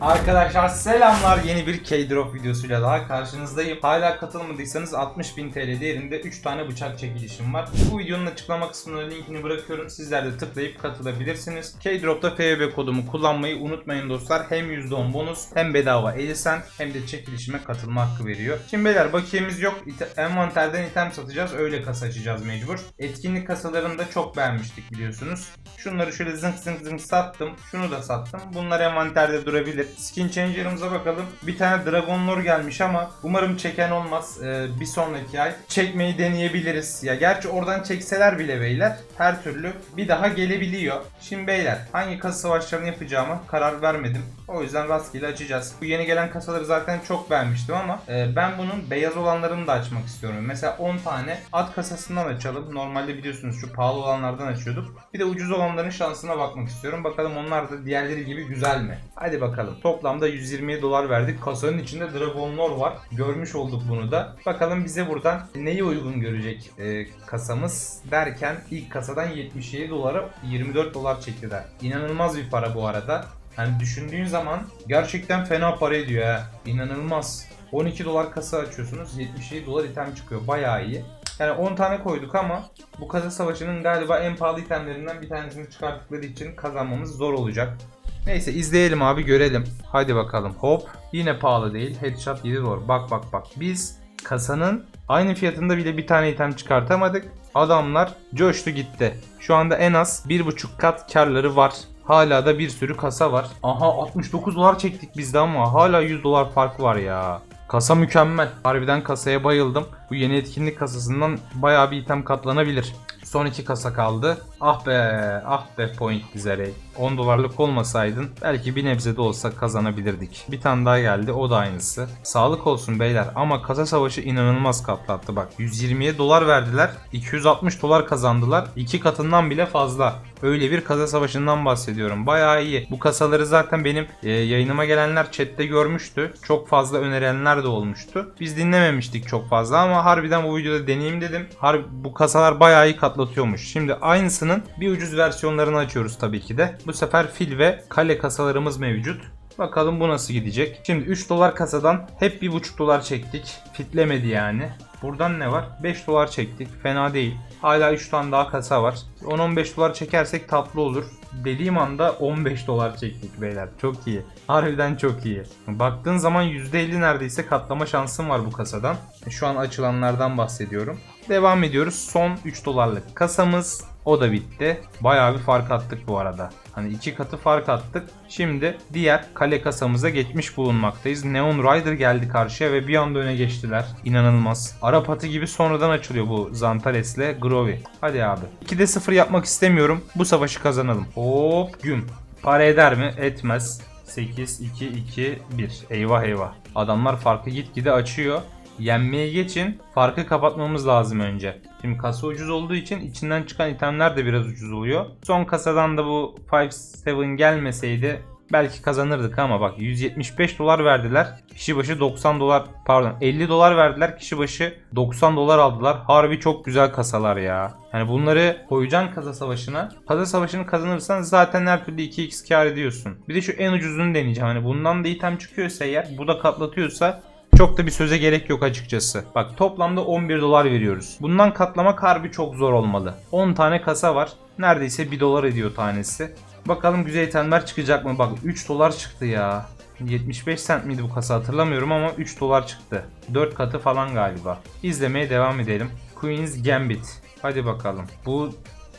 Arkadaşlar selamlar yeni bir K-Drop videosuyla daha karşınızdayım. Hala katılmadıysanız 60.000 TL değerinde 3 tane bıçak çekilişim var. Bu videonun açıklama kısmına linkini bırakıyorum. Sizler de tıklayıp katılabilirsiniz. K-Drop'ta FB kodumu kullanmayı unutmayın dostlar. Hem %10 bonus hem bedava 50 cent hem de çekilişime katılma hakkı veriyor. Şimdi beyler bakiyemiz yok. İte- envanterden item satacağız. Öyle kasa açacağız mecbur. Etkinlik kasalarını da çok beğenmiştik biliyorsunuz. Şunları şöyle zınk zınk zınk sattım. Şunu da sattım. Bunlar envanterde durabilir. Skin Changer'ımıza bakalım. Bir tane Dragon Lore gelmiş ama umarım çeken olmaz. Ee, bir sonraki ay çekmeyi deneyebiliriz. Ya gerçi oradan çekseler bile beyler her türlü bir daha gelebiliyor. Şimdi beyler hangi kasa savaşlarını yapacağıma karar vermedim. O yüzden rastgele açacağız. Bu yeni gelen kasaları zaten çok beğenmiştim ama e, ben bunun beyaz olanlarını da açmak istiyorum. Mesela 10 tane at kasasından açalım. Normalde biliyorsunuz şu pahalı olanlardan açıyorduk. Bir de ucuz olanların şansına bakmak istiyorum. Bakalım onlar da diğerleri gibi güzel mi? Hadi bakalım. Toplamda 120 dolar verdik. Kasanın içinde Dragon Lore var. Görmüş olduk bunu da. Bakalım bize buradan neyi uygun görecek e, kasamız derken ilk kasadan 77 dolara 24 dolar çektiler. İnanılmaz bir para bu arada. Hani düşündüğün zaman gerçekten fena para ediyor ha. İnanılmaz. 12 dolar kasa açıyorsunuz 77 dolar item çıkıyor. Bayağı iyi. Yani 10 tane koyduk ama bu kasa savaşının galiba en pahalı itemlerinden bir tanesini çıkarttıkları için kazanmamız zor olacak. Neyse izleyelim abi görelim. Hadi bakalım. Hop yine pahalı değil. Headshot 7 dolar. Bak bak bak. Biz kasanın aynı fiyatında bile bir tane item çıkartamadık. Adamlar coştu gitti. Şu anda en az 1.5 kat karları var. Hala da bir sürü kasa var. Aha 69 dolar çektik biz de ama hala 100 dolar fark var ya. Kasa mükemmel. Harbiden kasaya bayıldım. Bu yeni etkinlik kasasından bayağı bir item katlanabilir. Son iki kasa kaldı. Ah be, ah be point dizerey. 10 dolarlık olmasaydın belki bir nebze de olsa kazanabilirdik. Bir tane daha geldi o da aynısı. Sağlık olsun beyler ama kasa savaşı inanılmaz katlattı bak. 120'ye dolar verdiler. 260 dolar kazandılar. iki katından bile fazla. Öyle bir kasa savaşından bahsediyorum. Bayağı iyi. Bu kasaları zaten benim e, yayınıma gelenler chatte görmüştü. Çok fazla önerenler de olmuştu. Biz dinlememiştik çok fazla ama harbiden bu videoda deneyeyim dedim. Harbi, bu kasalar bayağı iyi katlatıyormuş. Şimdi aynısının bir ucuz versiyonlarını açıyoruz tabii ki de. Bu sefer fil ve kale kasalarımız mevcut. Bakalım bu nasıl gidecek. Şimdi 3 dolar kasadan hep 1,5 dolar çektik. Fitlemedi yani. Buradan ne var? 5 dolar çektik. Fena değil. Hala 3 tane daha kasa var. 10-15 dolar çekersek tatlı olur. Dediğim anda 15 dolar çektik beyler. Çok iyi. Harbiden çok iyi. Baktığın zaman %50 neredeyse katlama şansım var bu kasadan. Şu an açılanlardan bahsediyorum. Devam ediyoruz. Son 3 dolarlık kasamız. O da bitti. Bayağı bir fark attık bu arada. Hani iki katı fark attık. Şimdi diğer kale kasamıza geçmiş bulunmaktayız. Neon Rider geldi karşıya ve bir anda öne geçtiler. İnanılmaz. Arap atı gibi sonradan açılıyor bu Zantares'le Grovi. Hadi abi. 2'de 0 yapmak istemiyorum. Bu savaşı kazanalım. Hop güm. Para eder mi? Etmez. 8, 2, 2, 1. Eyvah eyvah. Adamlar farkı gitgide açıyor. Yenmeye geçin. Farkı kapatmamız lazım önce. Şimdi kasa ucuz olduğu için içinden çıkan itemler de biraz ucuz oluyor. Son kasadan da bu 5-7 gelmeseydi belki kazanırdık ama bak 175 dolar verdiler. Kişi başı 90 dolar pardon 50 dolar verdiler. Kişi başı 90 dolar aldılar. Harbi çok güzel kasalar ya. Yani bunları koyacaksın kasa savaşına. Kasa savaşını kazanırsan zaten her türlü 2x kar ediyorsun. Bir de şu en ucuzunu deneyeceğim. Hani bundan da item çıkıyorsa eğer bu da katlatıyorsa çok da bir söze gerek yok açıkçası. Bak toplamda 11 dolar veriyoruz. Bundan katlamak harbi çok zor olmalı. 10 tane kasa var. Neredeyse 1 dolar ediyor tanesi. Bakalım güzel itemler çıkacak mı? Bak 3 dolar çıktı ya. 75 cent miydi bu kasa hatırlamıyorum ama 3 dolar çıktı. 4 katı falan galiba. İzlemeye devam edelim. Queen's Gambit. Hadi bakalım. Bu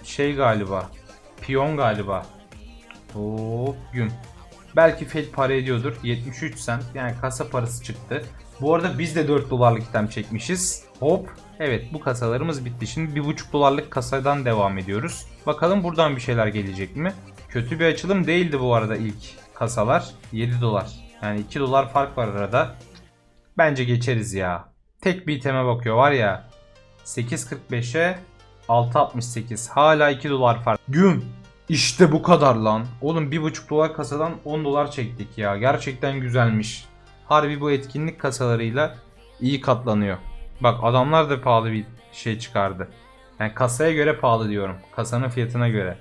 şey galiba. Piyon galiba. Hop güm. Belki fake para ediyordur. 73 cent. Yani kasa parası çıktı. Bu arada biz de 4 dolarlık item çekmişiz. Hop. Evet bu kasalarımız bitti. Şimdi 1,5 dolarlık kasadan devam ediyoruz. Bakalım buradan bir şeyler gelecek mi? Kötü bir açılım değildi bu arada ilk kasalar. 7 dolar. Yani 2 dolar fark var arada. Bence geçeriz ya. Tek bir iteme bakıyor var ya. 8.45'e 6.68. Hala 2 dolar fark. Gün. İşte bu kadar lan. Oğlum 1.5 dolar kasadan 10 dolar çektik ya. Gerçekten güzelmiş. Harbi bu etkinlik kasalarıyla iyi katlanıyor. Bak adamlar da pahalı bir şey çıkardı. Yani kasaya göre pahalı diyorum. Kasanın fiyatına göre.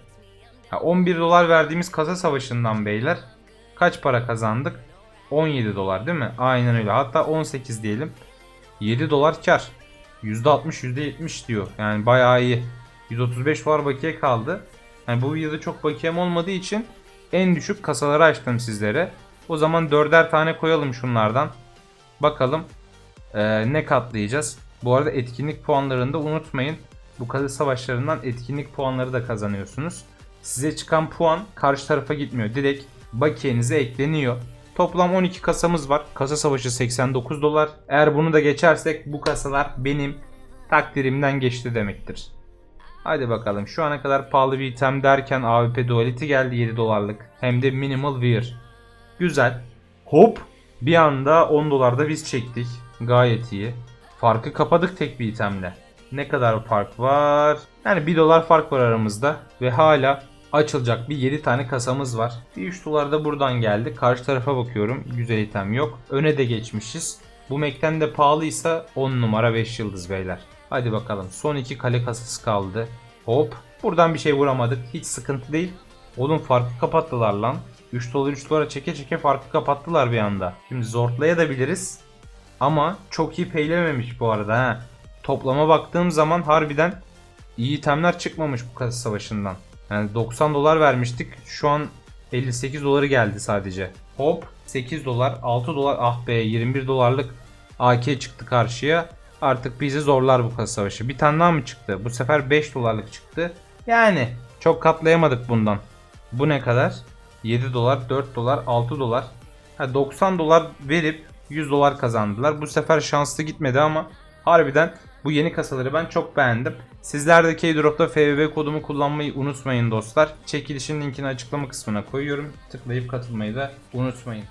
Ha, 11 dolar verdiğimiz kasa savaşından beyler kaç para kazandık? 17 dolar değil mi? Aynen öyle. Hatta 18 diyelim. 7 dolar kar. %60 %70 diyor. Yani bayağı iyi. 135 dolar bakiye kaldı. Yani bu videoda çok bakiyem olmadığı için en düşük kasaları açtım sizlere. O zaman dörder tane koyalım şunlardan. Bakalım eee, ne katlayacağız. Bu arada etkinlik puanlarını da unutmayın. Bu kazı savaşlarından etkinlik puanları da kazanıyorsunuz. Size çıkan puan karşı tarafa gitmiyor. Direkt bakiyenize ekleniyor. Toplam 12 kasamız var. Kasa savaşı 89 dolar. Eğer bunu da geçersek bu kasalar benim takdirimden geçti demektir. Hadi bakalım şu ana kadar pahalı bir item derken AWP duality geldi 7 dolarlık. Hem de minimal wear. Güzel. Hop. Bir anda 10 dolarda biz çektik. Gayet iyi. Farkı kapadık tek bir itemle. Ne kadar fark var? Yani 1 dolar fark var aramızda. Ve hala açılacak bir 7 tane kasamız var. Bir 3 dolar da buradan geldi. Karşı tarafa bakıyorum. Güzel item yok. Öne de geçmişiz. Bu Mac'ten de pahalıysa 10 numara 5 yıldız beyler. Hadi bakalım. Son iki kale kasası kaldı. Hop. Buradan bir şey vuramadık. Hiç sıkıntı değil. Oğlum farkı kapattılar lan. 3 dolar 3 dolara çeke çeke farkı kapattılar bir anda. Şimdi zortlayabiliriz. Ama çok iyi peylememiş bu arada ha. Toplama baktığım zaman harbiden iyi itemler çıkmamış bu kasa savaşından. Yani 90 dolar vermiştik. Şu an 58 doları geldi sadece. Hop 8 dolar 6 dolar ah be 21 dolarlık AK çıktı karşıya. Artık bizi zorlar bu kasa savaşı. Bir tane daha mı çıktı? Bu sefer 5 dolarlık çıktı. Yani çok katlayamadık bundan. Bu ne kadar? 7 dolar, 4 dolar, 6 dolar. Ha, 90 dolar verip 100 dolar kazandılar. Bu sefer şanslı gitmedi ama harbiden bu yeni kasaları ben çok beğendim. Sizler de Keydrop'ta FBB kodumu kullanmayı unutmayın dostlar. Çekilişin linkini açıklama kısmına koyuyorum. Tıklayıp katılmayı da unutmayın.